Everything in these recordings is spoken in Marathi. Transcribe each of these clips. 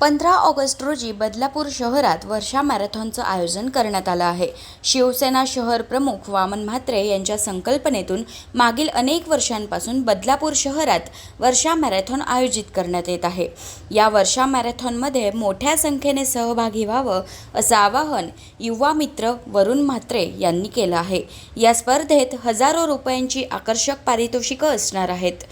पंधरा ऑगस्ट रोजी बदलापूर शहरात वर्षा मॅरेथॉनचं आयोजन करण्यात आलं आहे. शिवसेना शहर प्रमुख वामन म्हात्रे यांच्या संकल्पनेतून मागील अनेक वर्षांपासून बदलापूर शहरात वर्षा मॅरेथॉन आयोजित करण्यात येत आहे. या वर्षा मॅरेथॉनमध्ये मोठ्या संख्येने सहभागी व्हावं असं आवाहन युवा मित्र वरुण म्हात्रे यांनी केलं आहे. या स्पर्धेत हजारो रुपयांची आकर्षक पारितोषिकं असणार आहेत.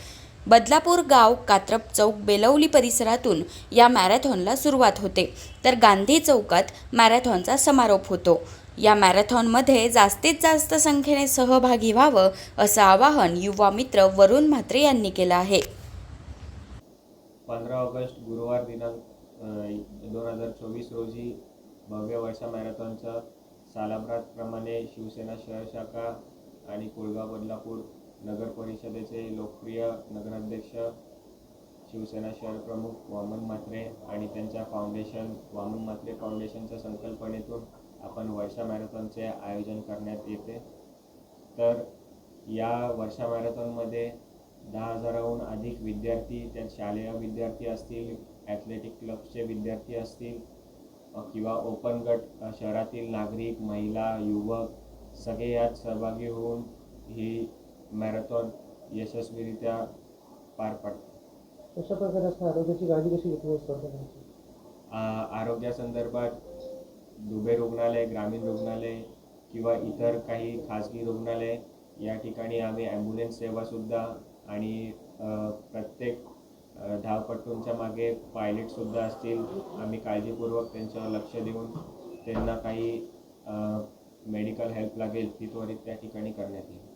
बदलापूर गाव कात्रप चौक बेलवली परिसरातून या मॅरेथॉनला सुरुवात होते. तर गांधी चौकात मॅरेथॉनचा समारोप होतो. या मॅरेथॉनमध्ये जास्तीत जास्त संख्येने सहभागी व्हावं असं आवाहन युवा मित्र वरुण म्हात्रे यांनी केलं आहे. पंधरा ऑगस्ट गुरुवार दिनांक दोन हजार चोवीस रोजी भव्य वर्षा मॅरेथॉनचं सालाबादप्रमाणे शिवसेना शहर शाखा आणि कोळगाव बदलापूर नगर परिषदेचे लोकप्रिय नगराध्यक्ष शिवसेना शहर प्रमुख वामन म्हात्रे आणि त्यांच्या फाउंडेशन वामन म्हात्रे फाउंडेशनच्या संकल्पनेतून आपण वर्षा मॅरेथॉनचे आयोजन करण्यात येते. तर या वर्षा मॅरेथॉनमध्ये दहा हजाराहून अधिक विद्यार्थी त्यात शालेय विद्यार्थी असतील ॲथलेटिक क्लबचे विद्यार्थी असतील किंवा ओपन गट शहरातील नागरिक महिला युवक सगळे यात सहभागी होऊन ही मॅरेथॉन यशस्वीरित्या पार पाडतात कशा प्रकारे असं आरोग्याची काळजी कशी घेतली स्पर्धकांची आरोग्यासंदर्भात दुबे रुग्णालय ग्रामीण रुग्णालय किंवा इतर काही खाजगी रुग्णालय या ठिकाणी आम्ही ॲम्ब्युलन्स सेवासुद्धा आणि प्रत्येक अ, धावपटूंच्या मागे पायलटसुद्धा असतील आम्ही काळजीपूर्वक त्यांच्यावर लक्ष देऊन त्यांना काही मेडिकल हेल्प लागेल ती त्वरित त्या ठिकाणी करण्यात येईल.